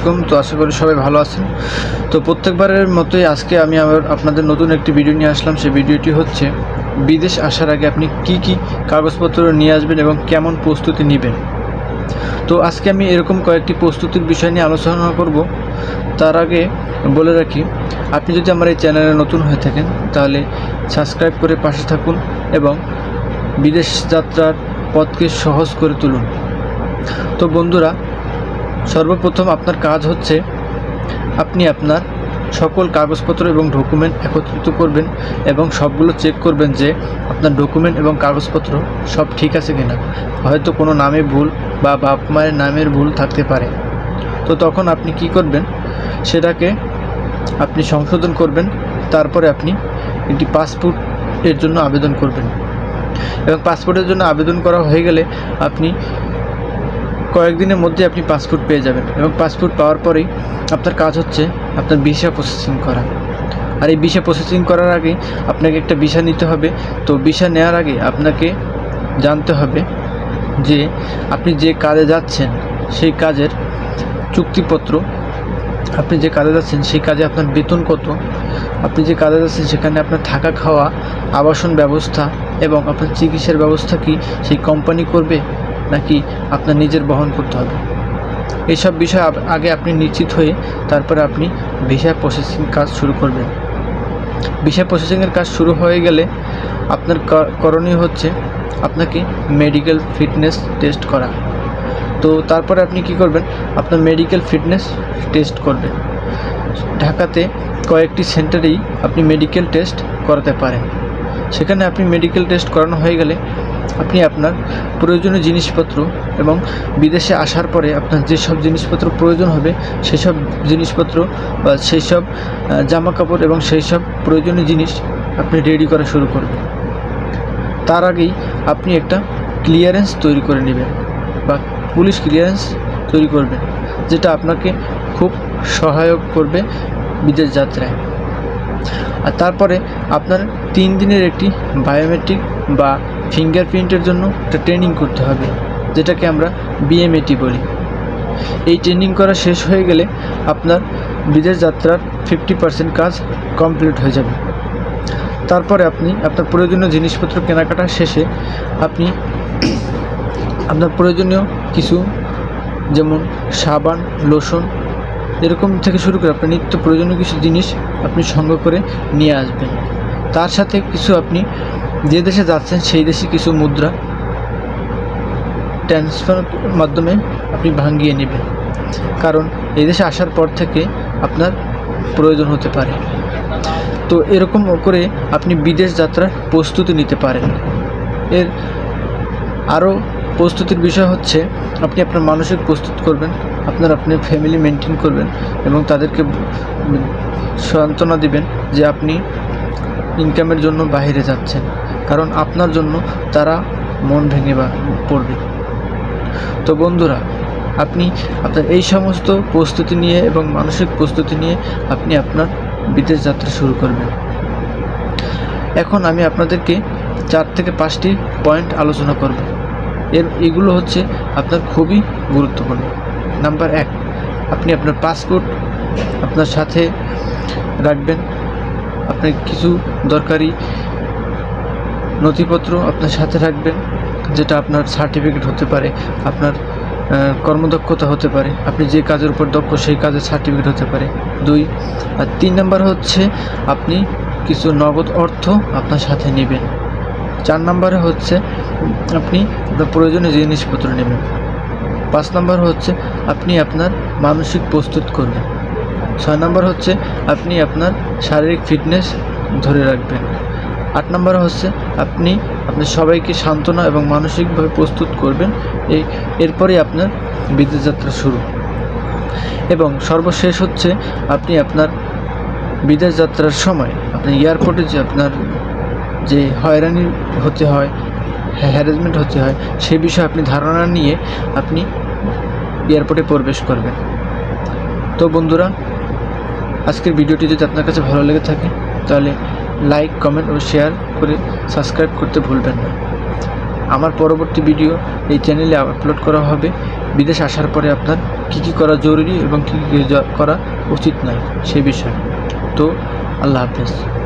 আলাইকুম। তো আশা করি সবাই ভালো আছেন। তো প্রত্যেকবারের মতোই আজকে আমি আবার আপনাদের নতুন একটি ভিডিও নিয়ে আসলাম। সেই ভিডিওটি হচ্ছে, বিদেশ আসার আগে আপনি কি কি কাগজপত্র নিয়ে আসবেন এবং কেমন প্রস্তুতি নেবেন? তো আজকে আমি এরকম কয়েকটি প্রস্তুতির বিষয় নিয়ে আলোচনা করব। তার আগে বলে রাখি, আপনি যদি আমার এই চ্যানেলে নতুন হয়ে থাকেন, তাহলে সাবস্ক্রাইব করে পাশে থাকুন এবং বিদেশ যাত্রার পথকে সহজ করে তুলুন। তো বন্ধুরা সর্বপ্রথম আপনার কাজ হচ্ছে আপনি আপনার সকল কাগজপত্র এবং ডকুমেন্ট একত্রিত করবেন এবং সবগুলো চেক করবেন যে আপনার ডকুমেন্ট এবং কাগজপত্র সব ঠিক আছে কিনা। হয়তো কোনো নামে ভুল বা বাপ মায়ের নামের ভুল থাকতে পারে। তো তখন আপনি কি করবেন? সেটাকে আপনি সংশোধন করবেন, তারপরে আপনি একটি পাসপোর্টের জন্য আবেদন করবেন। এবং পাসপোর্টের জন্য আবেদন করা হয়ে গেলে আপনি কয়েকদিনের মধ্যে আপনি পাসপোর্ট পেয়ে যাবেন এবং পাসপোর্ট পাওয়ার পরেই আপনার কাজ হচ্ছে আপনার ভিসা প্রসেসিং করা। আর এই ভিসা প্রসেসিং করার আগে আপনাকে একটা ভিসা নিতে হবে। তো ভিসা নেওয়ার আগে আপনাকে জানতে হবে যে আপনি যে কাজে যাচ্ছেন, সেই কাজের চুক্তিপত্র, আপনি যে কাজে যাচ্ছেন, সেই কাজে আপনার বেতন কত, আপনি যে কাজে যাচ্ছেন, সেখানে আপনার থাকা খাওয়া, আবাসন ব্যবস্থা এবং আপনার চিকিৎসার ব্যবস্থা কি সেই কোম্পানি করবে নাকি আপনার নিজের বহন করতে হবে। এইসব বিষয় আগে আপনি নিশ্চিত হয়ে তারপরে আপনি ভিসা প্রসেসিং কাজ শুরু করবেন। ভিসা প্রসেসিংয়ের কাজ শুরু হয়ে গেলে আপনার করণীয় হচ্ছে আপনাকে মেডিকেল ফিটনেস টেস্ট করা। তো তারপরে আপনি কি করবেন? আপনার মেডিকেল ফিটনেস টেস্ট করবেন। ঢাকাতে কয়েকটি সেন্টারেই আপনি মেডিকেল টেস্ট করাতে পারেন। সেখানে আপনি মেডিকেল টেস্ট করানো হয়ে গেলে আপনি আপনার প্রয়োজনীয় জিনিসপত্র এবং বিদেশে আসার পরে আপনার যেসব জিনিসপত্র প্রয়োজন হবে, সেসব জিনিসপত্র বা সেই সব জামা কাপড় এবং সেই সব প্রয়োজনীয় জিনিস আপনি রেডি করা শুরু করবেন। তার আগেই আপনি একটা ক্লিয়ারেন্স তৈরি করে নেবেন বা পুলিশ ক্লিয়ারেন্স তৈরি করবেন, যেটা আপনাকে খুব সহায়ক করবে বিদেশ যাত্রায়। আর তারপরে আপনার তিন দিনের একটি বায়োমেট্রিক বা ফিঙ্গারপ্রিন্টের জন্য একটা ট্রেনিং করতে হবে, যেটাকে আমরা বিএমএটি বলি। এই ট্রেনিং করা শেষ হয়ে গেলে আপনার বিদেশ যাত্রার ফিফটি পার্সেন্ট কাজ কমপ্লিট হয়ে যাবে। তারপরে আপনি আপনার প্রয়োজনীয় জিনিসপত্র কেনাকাটা শেষে আপনি আপনার প্রয়োজনীয় কিছু, যেমন সাবান, লোশন, এরকম থেকে শুরু করে আপনার নিত্য প্রয়োজনীয় কিছু জিনিস আপনি সংগ্রহ করে নিয়ে আসবেন। তার সাথে কিছু আপনি যে দেশে যাচ্ছেন, সেই দেশে কিছু মুদ্রা ট্রান্সফার মাধ্যমে আপনি ভাঙ্গিয়ে নেবেন। কারণ এই দেশে আসার পর থেকে আপনার প্রয়োজন হতে পারে। তো এরকম করে আপনি বিদেশ যাত্রার প্রস্তুতি নিতে পারেন। এর আরও প্রস্তুতির বিষয় হচ্ছে, আপনি আপনার মানসিক প্রস্তুত করবেন, আপনার আপনি ফ্যামিলি মেনটেন করবেন এবং তাদেরকে সান্ত্বনা দিবেন যে আপনি ইনকামের জন্য বাইরে যাচ্ছেন। কারণ আপনার জন্য তারা মন ভেঙে পড়বে। তো বন্ধুরা, আপনি আপনার এই সমস্ত প্রস্তুতি নিয়ে এবং মানসিক প্রস্তুতি নিয়ে আপনি আপনার বিদেশ যাত্রা শুরু করবেন। এখন আমি আপনাদেরকে চার থেকে পাঁচটি পয়েন্ট আলোচনা করব। এর এগুলো হচ্ছে আপনার খুবই গুরুত্বপূর্ণ। নাম্বার এক, আপনি আপনার পাসপোর্ট আপনার সাথে রাখবেন। আপনার কিছু দরকারি নথিপত্র আপনার সাথে রাখবেন, যেটা আপনার সার্টিফিকেট হতে পারে, আপনার কর্মদক্ষতা হতে পারে, আপনি যে কাজের উপর দক্ষ সেই কাজের সার্টিফিকেট হতে পারে। দুই, আর তিন নাম্বার হচ্ছে আপনি কিছু নগদ অর্থ আপনার সাথে নেবেন। চার নাম্বারে হচ্ছে আপনি আপনার প্রয়োজনীয় জিনিসপত্র নেবেন। পাঁচ নাম্বার হচ্ছে আপনি আপনার মানসিক প্রস্তুত করবেন। ছয় নম্বর হচ্ছে আপনি আপনার শারীরিক ফিটনেস ধরে রাখবেন। আট নম্বর হচ্ছে আপনি আপনার সবাইকে সান্ত্বনা এবং মানসিকভাবে প্রস্তুত করবেন। এই, এরপরেই আপনার বিদ্যুৎ যাত্রা শুরু। এবং সর্বশেষ হচ্ছে আপনি আপনার বিদেশ যাত্রার সময়, আপনি এয়ারপোর্টে যে আপনার যে হয়রানি হতে হয়, হ্যারাসমেন্ট হতে হয়, সে বিষয়ে আপনি ধারণা নিয়ে আপনি এয়ারপোর্টে প্রবেশ করবেন। তো বন্ধুরা, আজকের ভিডিওটি যদি আপনার কাছে ভালো লেগে থাকে, তাহলে লাইক কমেন্ট ও শেয়ার করে সাবস্ক্রাইব করতে ভুলবেন না। আমার পরবর্তী ভিডিও এই চ্যানেলে আপলোড করা হবে। বিদেশ আসার পরে আপনার কী কী করা জরুরি এবং কী কী করা উচিত নয় সে বিষয়ে। তো, আল্লাহ হাফেজ।